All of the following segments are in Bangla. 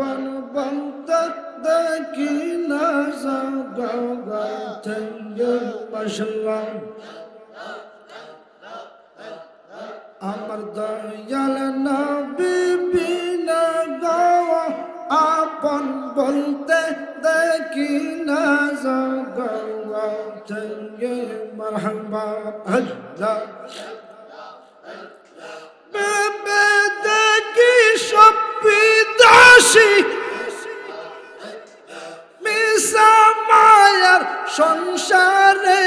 আপন বলতে দেখি না জগতে বসলাম। আমার দয়াল নবী বিনা গাওয়া, আপন বলতে দেখি না জগতে মারহাবা। আল্লাহ। মিশা মায়ার সংসারে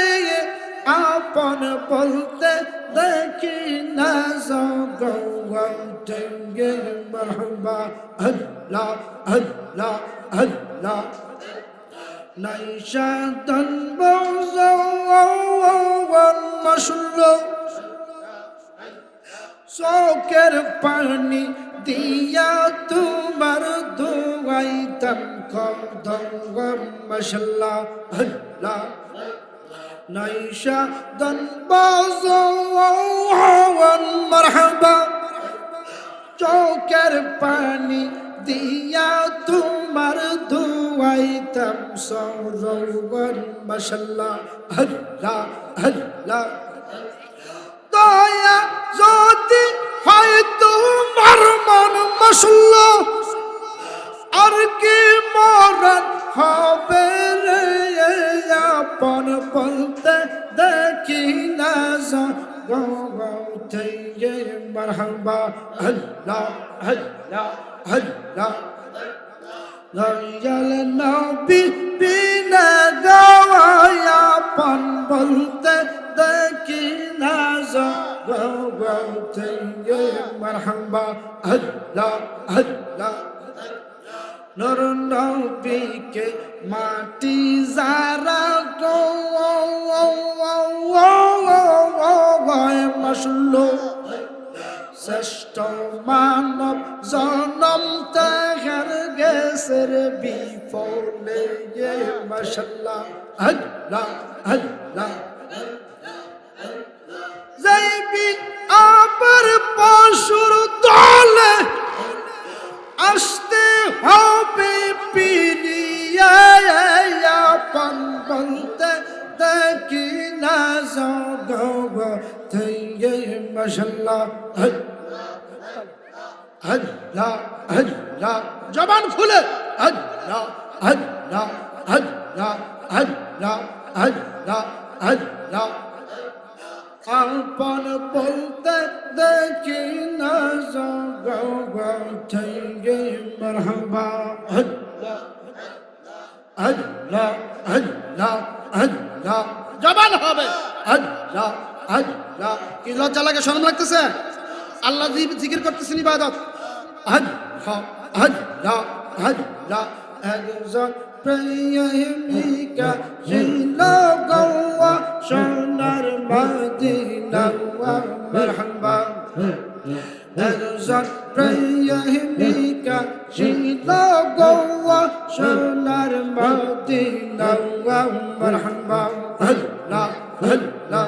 আপন বলতে দেখি না জগতে মারহাবা আল্লাহ আল্লাহ আল্লাহ। নাইশা তন বজাওয়ান মাসুল্লো চোখের পানি দিয়া তোমার ধোয়াইতাম কদঙ্গ মশলা আল্লাহ নাইশা দন বাজাওয়ান মারহাবা চোখের পানি দিয়া তোমার ধোয়াইতাম সরোবর মশলা আল্লাহ আল্লাহ দয়া যদি হয় তোমার মন মশল আর কি মরণ হবে রে আপন বলতে দেখি না গৌতে মারহাবা। আল্লাহ আল্লাহ আল্লাহ। দয়াল নবী বিনা গাওয়া আপন বলতে দেখি না জগতে মারহাবা। আল্লাহ আল্লাহ। নর নবীকে মাটি যারা গো মশলো। শ্রেষ্ঠ মানব জনম তাহার গেছের বিফলে মশাল্লাহ আল্লাহ আল্লাহ। দেখি না জগব থেকে মশাল্লাহ আল্লাহ আল্লাহ জবান খুলে আল্লাহ আল্লাহ আল্লাহ আল্লাহ আল্লাহ আল্লাহ আপন বলতে দেখি না জগতে মরহবা আল্লাহ আল্লাহ আল্লাহ আল্লাহ জবান হবে। আল্লাহ আল্লাহ। কি লজ্জা লাগে, শরম লাগতেছে? আল্লাহ জিকির করতেছেন ইবাদত। আল্লাহ আল্লাহ আল্লাহ। একজন প্রেমিকা ছিল গৌয়া সোনার মদিনা মারহাবা। একজন প্রেমিকা ছিল গৌয়া সোনার মদিনা মারহাবা আল্লাহ আল্লাহ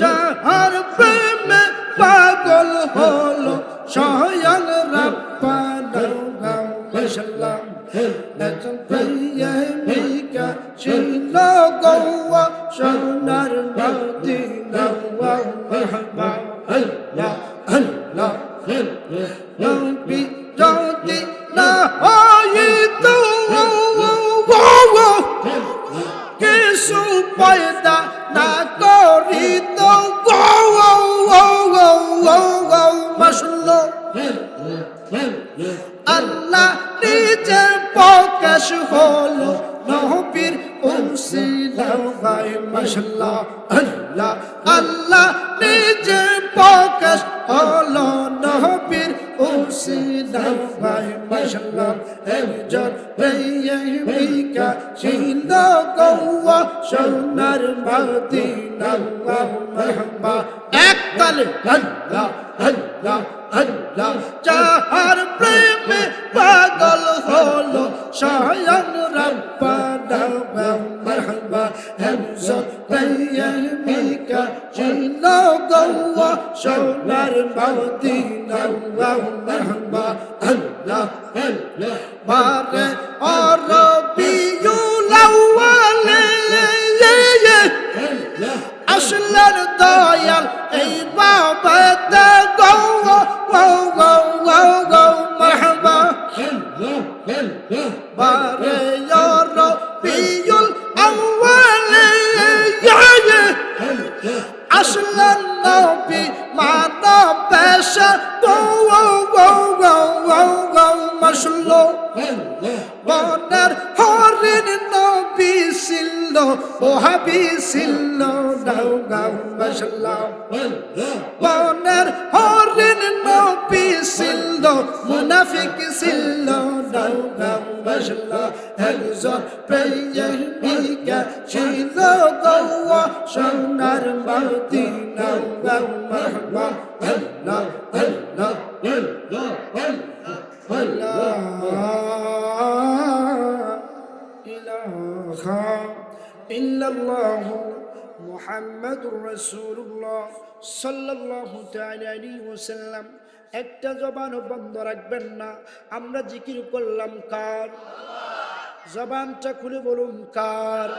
যাহার প্রেমে পাগল হলো স্বয়ং রাব্বানা মাশাল্লাহ একজন প্রেমিকা ছিল গৌয়া সোনার মদিনা মারহাবা আল্লাহ আল্লাহ নবী যদি না হইতো পয়দা না করিত। মাসুল্ল আল্লাহ নিজে প্রকাশ হলো নহবীর উসিলাই মাসাল্লাহ আল্লাহ আল্লাহ নিজে প্রকাশ হলো উসিলাই মাসাল্লাহ একজন প্রেমিকা ছিল গৌয়া সোনার মদিনা মারহাবা এক তালে আল্লাহ আল্লাহ আল্লাহ প্রেমে পাগল হলো স্বয়ং গৌয়া সোনার মদিনা মারহাবা আল্লাহ বারে অরবিউল আউয়ালে আসলেন দয়াল এই বাবাতে গো গো গো গো গো মারহাবা বারে অরবিউল আউয়ালে আসলেন নবী মানব পেশা গো গো গো গো গো গো মাশলো বনের হরিণ নবী ছিল ও হাবি ছিল গাও গাও মাশাল্লাহ বনের হরিণ নবী ছিল, মুনাফিক ছিল গাও مشلا هلزا پیه میگه شیلا دوا شنر مدینه و مهما الله الله الله الله الله إله إلا الله محمد رسول الله صلى الله تعالى عليه وسلم. একটা জবানও বন্ধ রাখবেন না। আমরা জিকির করলাম কার? জবানটা খুলে বলুন কার?